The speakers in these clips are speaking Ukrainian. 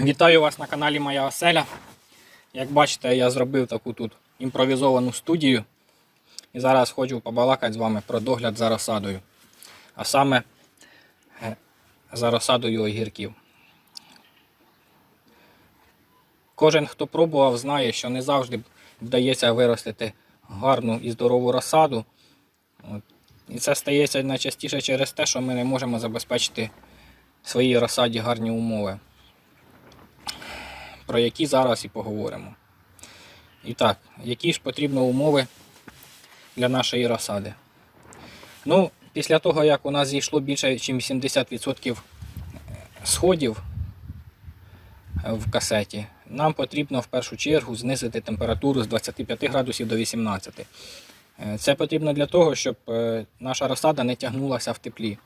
Вітаю вас на каналі Моя Оселя. Як бачите, я зробив таку тут імпровізовану студію. І зараз хочу побалакати з вами про догляд за розсадою. А саме е, за розсадою огірків. Кожен, хто пробував, знає, що не завжди вдається виростити гарну і здорову розсаду. І це стається найчастіше через те, що ми не можемо забезпечити своїй розсаді гарні умови про які зараз і поговоримо. І так, які ж потрібні умови для нашої розсади? Ну, після того, як у нас зійшло більше, ніж 70% сходів в касеті, нам потрібно в першу чергу знизити температуру з 25 градусів до 18. Е, Це потрібно для того, щоб е, наша розсада не тягнулася в теплі.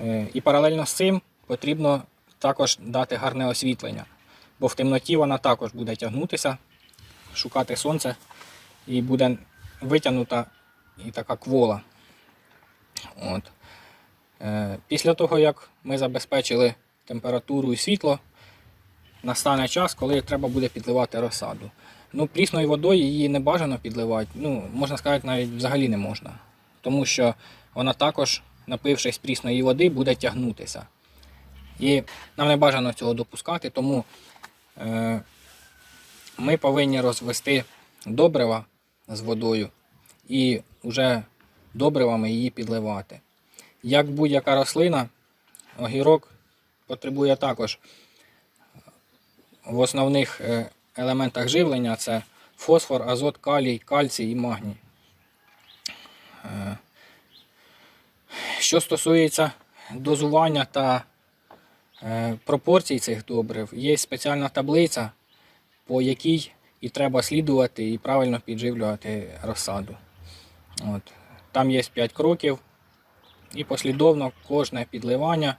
Е, І паралельно з цим потрібно також дати гарне освітлення бо в темноті вона також буде тягнутися, шукати сонце і буде витягнута і така квола. От. Е, Після того, як ми забезпечили температуру і світло, настане час, коли треба буде підливати розсаду. Ну, Прісною водою її не бажано підливати, ну, можна сказати, навіть взагалі не можна. Тому що вона також, напившись прісної води, буде тягнутися. І нам не бажано цього допускати, тому Е, ми повинні розвести добрива з водою і вже добривами її підливати. Як будь-яка рослина, огірок потребує також в основних е, елементах живлення це фосфор, азот, калій, кальцій і магній. Е, Що стосується дозування та Е, пропорцій цих добрив є спеціальна таблиця, по якій і треба слідувати і правильно підживлювати розсаду. От. Там є 5 кроків, і послідовно кожне підливання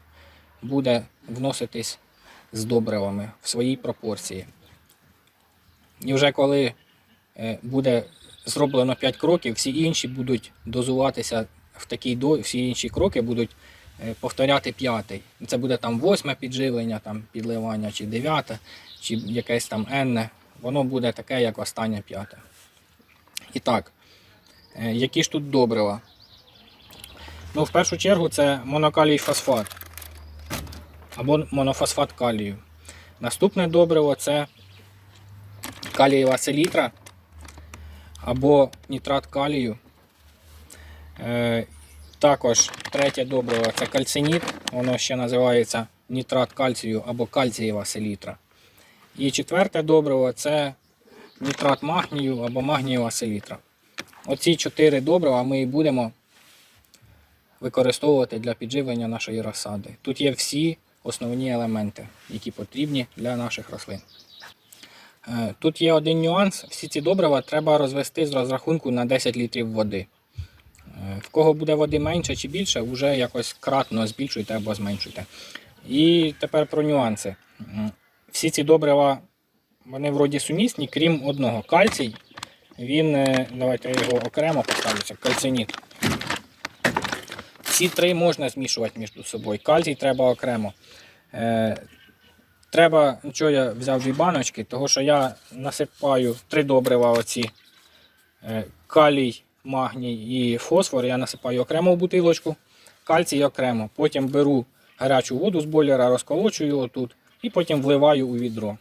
буде вноситись з добривами в своїй пропорції. І вже коли е, буде зроблено 5 кроків, всі інші будуть дозуватися в такій до... всі інші кроки будуть Е, повторяти п'ятий. Це буде там восьме підживлення, там підливання, чи дев'яте, чи якесь там енне. Воно буде таке, як останнє п'яте. І так, е, які ж тут добрива? Ну, В першу чергу це монокалій фосфат або монофосфат калію. Наступне добриво це калієва селітра або нітрат калію. Також третє добриво це кальциніт, воно ще називається нітрат кальцію або кальцієва селітра. І четверте добриво це нітрат магнію або магнієва селітра. Оці чотири добрива ми і будемо використовувати для підживлення нашої розсади. Тут є всі основні елементи, які потрібні для наших рослин. Е, тут є один нюанс: всі ці добрива треба розвести з розрахунку на 10 літрів води. Е, в кого буде води менше чи більше, вже якось кратно збільшуйте або зменшуйте. І тепер про нюанси. Всі ці добрива, вони вроді сумісні, крім одного. Кальцій, він, е, давайте я його окремо поставлю, це кальциніт. Всі три можна змішувати між собою. Кальцій треба окремо. Е, Треба, що я взяв дві баночки, тому що я насипаю три добрива оці. Калій, магній і фосфор я насипаю окремо в бутилочку, кальцій окремо. Потім беру гарячу воду з бойлера, розколочую його тут і потім вливаю у відро.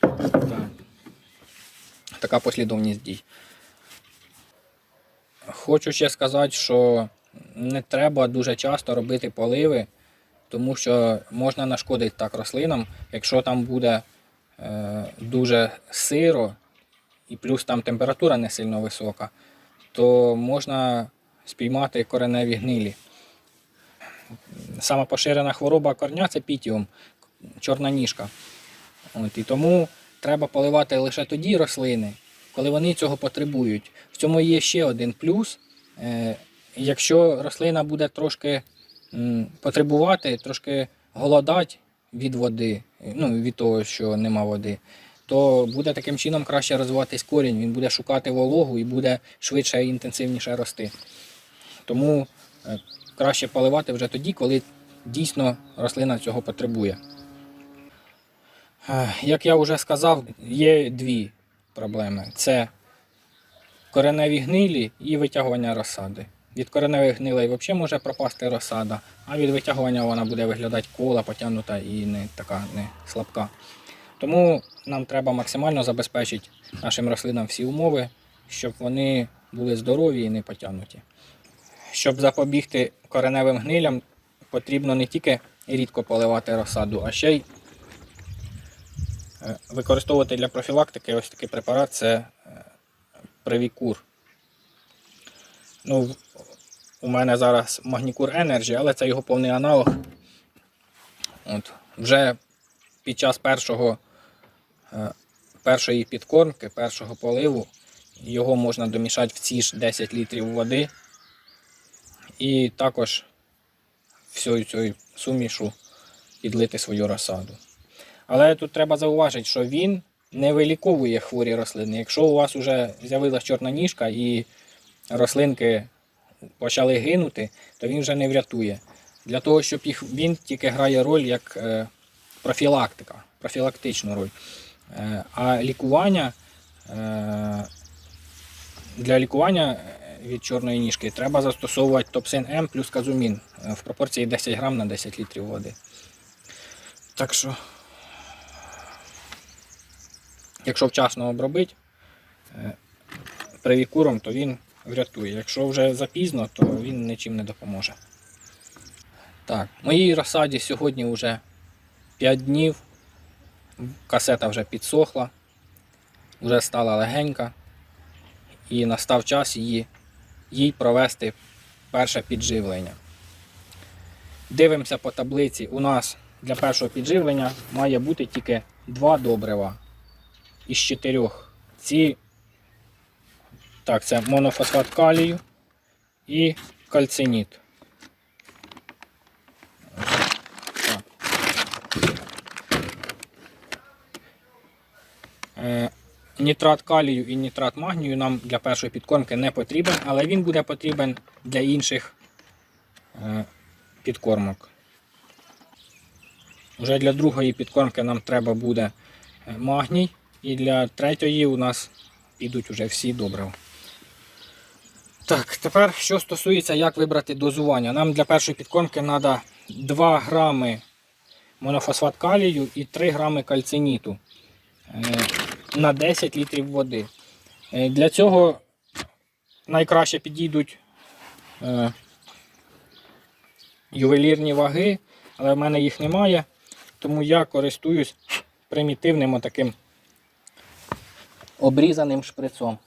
Так. Така послідовність дій. Хочу ще сказати, що не треба дуже часто робити поливи, тому що можна нашкодити так рослинам, якщо там буде е, дуже сиро і плюс там температура не сильно висока, то можна спіймати кореневі гнилі. Сама поширена хвороба корня це пітіум, чорна ніжка. От, І тому треба поливати лише тоді рослини, коли вони цього потребують. В цьому є ще один плюс. Е, Якщо рослина буде трошки потребувати, трошки голодати від води, ну, від того, що нема води, то буде таким чином краще розвиватись корінь, він буде шукати вологу і буде швидше і інтенсивніше рости. Тому е, краще поливати вже тоді, коли дійсно рослина цього потребує. Е, Як я вже сказав, є дві проблеми: це кореневі гнилі і витягування розсади. Від кореневих гнилей взагалі може пропасти розсада, а від витягування вона буде виглядати кола, потягнута і не така не слабка. Тому нам треба максимально забезпечити нашим рослинам всі умови, щоб вони були здорові і не потягнуті. Щоб запобігти кореневим гнилям, потрібно не тільки рідко поливати розсаду, а ще й е, використовувати для профілактики ось такий препарат це е, Привікур. Ну, у мене зараз Магнікур Energy, але це його повний аналог. От, вже під час першого, е, першої підкормки, першого поливу, його можна домішати в ці ж 10 літрів води. І також всю цю сумішу підлити свою розсаду. Але тут треба зауважити, що він не виліковує хворі рослини. Якщо у вас вже з'явилася чорна ніжка і рослинки почали гинути, то він вже не врятує. Для того, щоб їх він тільки грає роль як е, профілактика, профілактичну роль. Е, а лікування е, для лікування від чорної ніжки треба застосовувати топсин М плюс казумін е, в пропорції 10 грам на 10 літрів води. Так що, якщо вчасно обробити е, привікуром, то він врятує. Якщо вже запізно, то він нічим не допоможе. Так, моїй розсаді сьогодні вже 5 днів. Касета вже підсохла, вже стала легенька. І настав час її, їй провести перше підживлення. Дивимося по таблиці. У нас для першого підживлення має бути тільки два добрива із чотирьох. Ці так, це монофосфат калію і кальциніт. Нітрат калію і нітрат магнію нам для першої підкормки не потрібен, але він буде потрібен для інших е, підкормок. Уже для другої підкормки нам треба буде е, магній, і для третьої у нас підуть уже всі добрива. Так, тепер що стосується, як вибрати дозування. Нам для першої підкормки треба 2 грами монофосфат калію і 3 грами кальциніту е, на 10 літрів води. Е, Для цього найкраще підійдуть е, ювелірні ваги, але в мене їх немає, тому я користуюсь примітивним отаким обрізаним шприцом.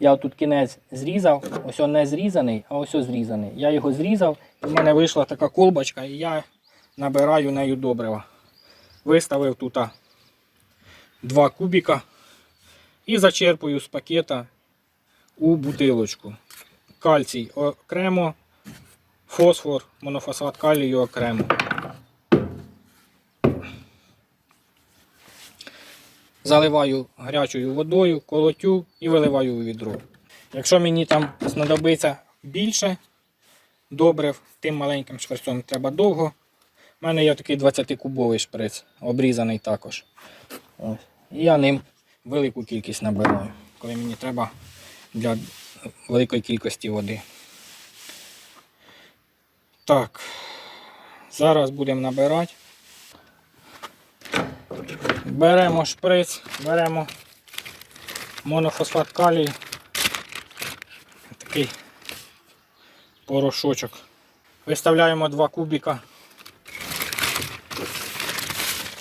Я тут кінець зрізав, ось он не зрізаний, а ось ось зрізаний. Я його зрізав, і в мене вийшла така колбочка, і я набираю нею добрива. Виставив тут а, два кубіка і зачерпую з пакета у бутилочку. Кальцій окремо, фосфор, монофосфат калію окремо. Заливаю гарячою водою, колотю і виливаю у відро. Якщо мені там знадобиться більше добрив, тим маленьким шприцом треба довго. У мене є такий 20-кубовий шприц, обрізаний також. Ось. Я ним велику кількість набираю, коли мені треба для великої кількості води. Так, зараз будемо набирати. Беремо шприц, беремо монофосфат калію. Такий порошочок. Виставляємо два кубика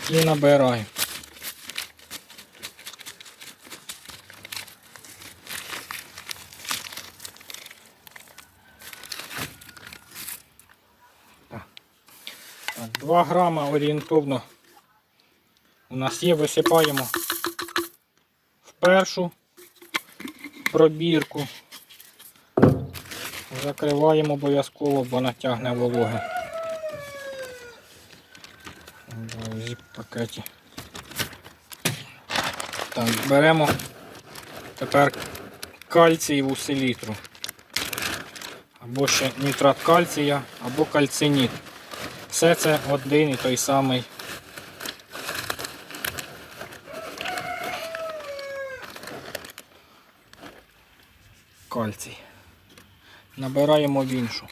і набираємо. 2 грама орієнтовно у нас є, висипаємо в першу пробірку. Закриваємо обов'язково, бо натягне вологи. Пакеті. Так, беремо тепер кальцієву селітру. Або ще нітрат кальція, або кальциніт все це один і той самий кальцій. Набираємо в іншу.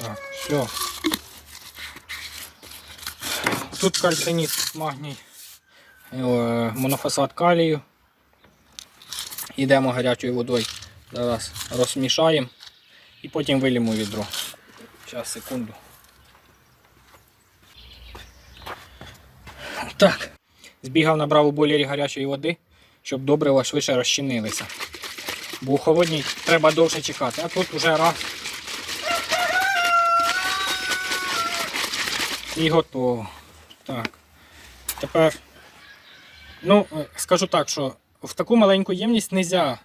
Так, все. Тут кальциніт, магній, е, монофосфат калію. Йдемо гарячою водою. Зараз розмішаємо і потім вилімо відро. Зараз, секунду. Так. Збігав, набрав у бойлері гарячої води, щоб добрива швидше розчинилися. Бо у холодній треба довше чекати, а тут уже раз. І готово. Так. Тепер, ну, скажу так, що в таку маленьку ємність не можна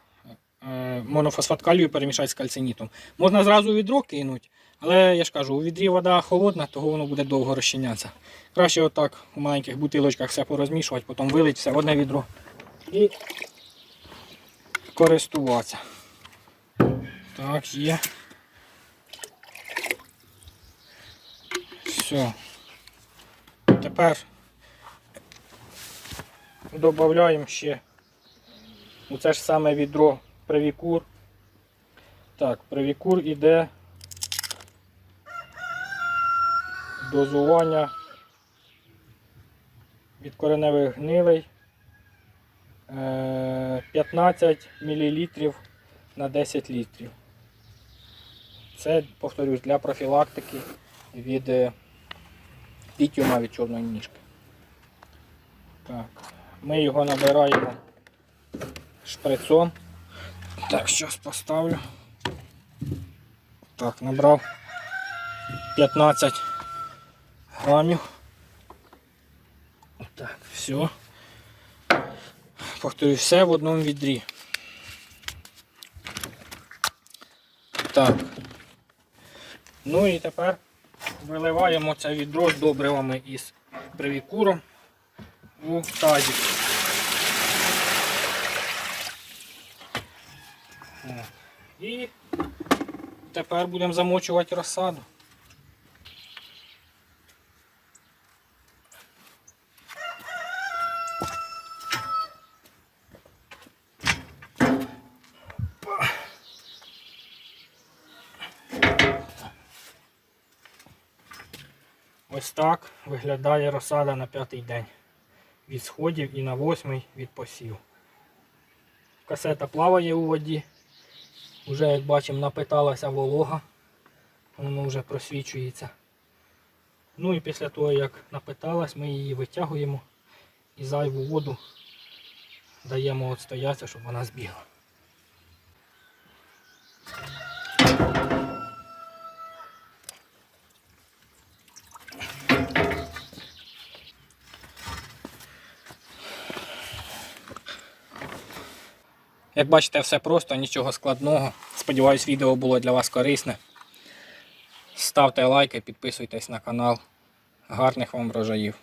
монофосфат калію перемішати з кальцинітом. Можна зразу у відро кинути, але я ж кажу, у відрі вода холодна, того воно буде довго розчинятися. Краще отак у маленьких бутилочках все порозмішувати, потім вилить все в одне відро і користуватися. Так, є. Все. Тепер додаємо ще у це ж саме відро привікур. Так, привікур іде дозування від кореневих гнилей е, 15 мл на 10 літрів. Це, повторюсь, для профілактики від е, пітюма від чорної ніжки. Так, ми його набираємо шприцом. Так, зараз поставлю. Так, набрав 15 грамів. Так, все. Повторюю, все в одному відрі. Так. Ну і тепер виливаємо це відро з добривами із привікуром у тазик. І тепер будемо замочувати розсаду. Ось так виглядає розсада на п'ятий день від сходів і на восьмий від посів. Касета плаває у воді. Уже, як бачимо, напиталася волога. Воно вже просвічується. Ну і після того, як напиталась, ми її витягуємо і зайву воду даємо отстоятися, щоб вона збігла. Як бачите, все просто, нічого складного. Сподіваюсь, відео було для вас корисне. Ставте лайки, підписуйтесь на канал. Гарних вам врожаїв!